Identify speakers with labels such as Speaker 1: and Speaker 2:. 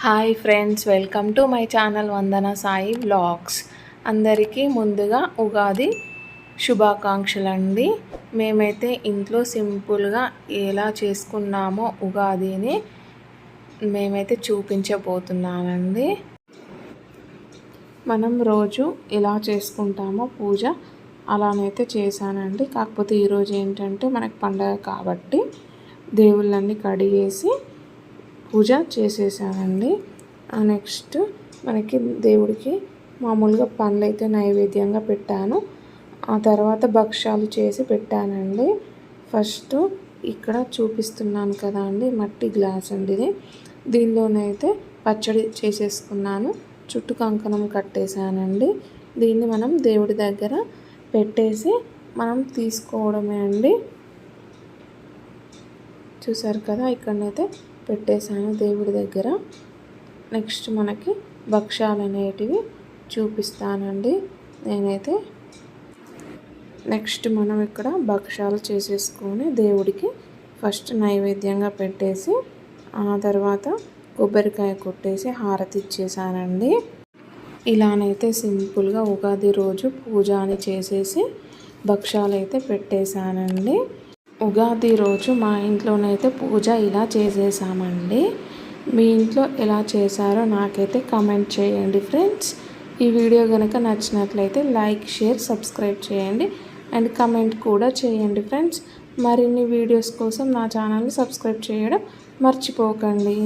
Speaker 1: Hi friends welcome to my channel Vandana Sai vlogs అందరికీ ముందుగా ఉగాది శుభాకాంక్షలు అండి మేమైతే ఇంట్లో సింపుల్గా ఎలా చేసుకున్నామో ఉగాదిని మేమైతే చూపించబోతున్నానండి. మనం రోజు ఎలా చేసుకుంటామో పూజ అలానైతే చేశానండి. కాకపోతే ఈరోజు ఏంటంటే మనకు పండగ కాబట్టి దేవుళ్ళన్నీ కడిగేసి పూజ చేసేసానండి నెక్స్ట్ మనకి దేవుడికి మామూలుగా పండ్లు అయితే నైవేద్యంగా పెట్టాను. ఆ తర్వాత భక్ష్యాలు చేసి పెట్టానండి. ఫస్ట్ ఇక్కడ చూపిస్తున్నాను కదా అండి మట్టి గ్లాస్ అండి ఇది. దీనిలోనైతే పచ్చడి చేసేసుకున్నాను. చుట్టు కంకణం కట్టేశానండి. దీన్ని మనం దేవుడి దగ్గర పెట్టేసి మనం తీసుకోవడమే అండి. చూసారు కదా ఇక్కడనైతే పెట్టేశాను దేవుడి దగ్గర. నెక్స్ట్ మనకి భక్ష్యాలు అనేటివి చూపిస్తానండి నేనైతే. నెక్స్ట్ మనం ఇక్కడ భక్ష్యాలు చేసేసుకొని దేవుడికి ఫస్ట్ నైవేద్యంగా పెట్టేసి ఆ తర్వాత కొబ్బరికాయ కొట్టేసి హారతి ఇచ్చేసానండి ఇలానైతే సింపుల్గా ఉగాది రోజు పూజ అని చేసేసి భక్ష్యాలు అయితే పెట్టేశానండి. ఉగాది రోజు మా ఇంట్లోనైతే పూజ ఇలా చేసేసామండి. మీ ఇంట్లో ఎలా చేశారో నాకైతే కమెంట్ చేయండి ఫ్రెండ్స్ ఈ వీడియో కనుక నచ్చినట్లయితే లైక్ షేర్ సబ్స్క్రైబ్ చేయండి. అండ్ కమెంట్ కూడా చేయండి ఫ్రెండ్స్ మరిన్ని వీడియోస్ కోసం నా ఛానల్ని సబ్స్క్రైబ్ చేయడం మర్చిపోకండి.